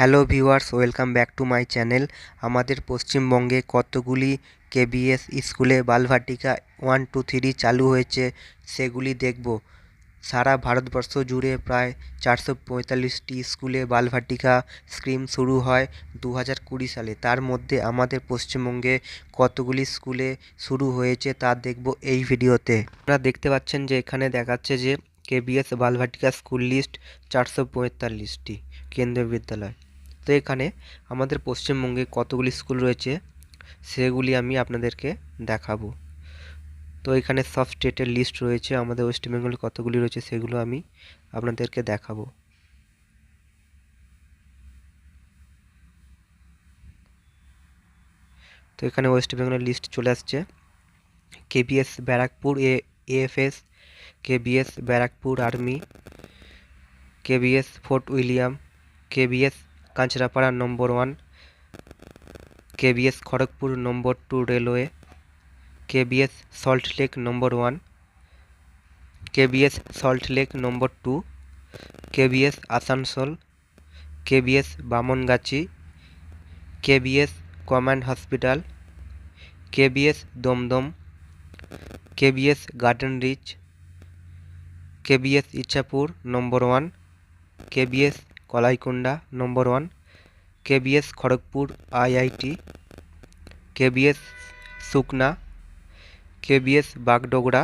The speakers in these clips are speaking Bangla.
Hello viewers, welcome back to my channel. আমাদের পশ্চিমবঙ্গে কতগুলি কেবিএস স্কুলে বালভাটিকা ওয়ান, টু, থ্রি চালু হয়েছে সেগুলি দেখব। সারা ভারতবর্ষ জুড়ে প্রায় চারশো পঁয়তাল্লিশটি স্কুলে বালভাটিকা স্কিম শুরু হয় দু হাজার কুড়ি সালে। তার মধ্যে আমাদের পশ্চিমবঙ্গে কতগুলি স্কুলে শুরু হয়েছে তা দেখব এই ভিডিওতে। আপনারা দেখতে পাচ্ছেন যে এখানে দেখাচ্ছে যে কেবিএস বালভাটিকা স্কুল লিস্ট চারশো পঁয়তাল্লিশটি কেন্দ্রীয় বিদ্যালয়। তো এখানে আমাদের পশ্চিমবঙ্গে কতগুলি স্কুল রয়েছে, সেগুলি আমি আপনাদেরকে দেখাবো। তো এখানে সব স্টেটের লিস্ট রয়েছে, আমাদের ওয়েস্ট বেঙ্গলে কতগুলি রয়েছে সেগুলো আমি আপনাদেরকে দেখাবো। তো এখানে ওয়েস্ট বেঙ্গলের লিস্ট চলে আসছে। KBS Barrackpore, A, AFS, KBS Barrackpore army, KBS Fort William, KBS Kanchrapara number one, KBS Kharagpur number two railway, KBS Salt Lake number one, KBS Salt Lake number two, KBS Asansol, KBS Bamangachhi, KBS command hospital, KBS Dum Dum, KBS Garden Reach, KBS Ichhapur number one, KBS Kalaikunda number one, KBS Kharagpur, IIT, KBS Sukna, KBS Bagdogra,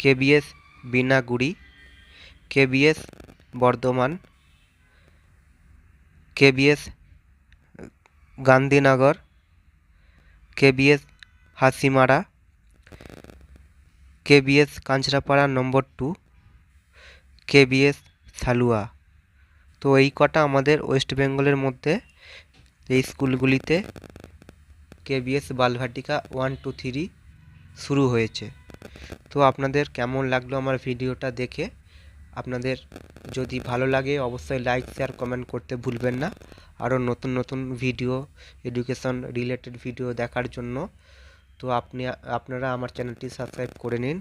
KBS Binaguri KBS Bardhaman, KBS Gandhinagar, KBS Hasimara, KBS Kanchrapara number two, KBS Salua. তো এই কটা আমাদের ওয়েস্ট বেঙ্গলের মধ্যে, এই স্কুলগুলিতে KBS Balvatika one two three শুরু হয়েছে। তো আপনাদের কেমন লাগল আমার ভিডিওটা দেখে? আপনাদের যদি ভালো লাগে অবশ্যই লাইক শেয়ার কমেন্ট করতে ভুলবেন না। আরও নতুন নতুন ভিডিও এডুকেশন রিলেটেড ভিডিও দেখার জন্য। তো আপনি, আপনারা আমার চ্যানেলটি সাবস্ক্রাইব করে নিন।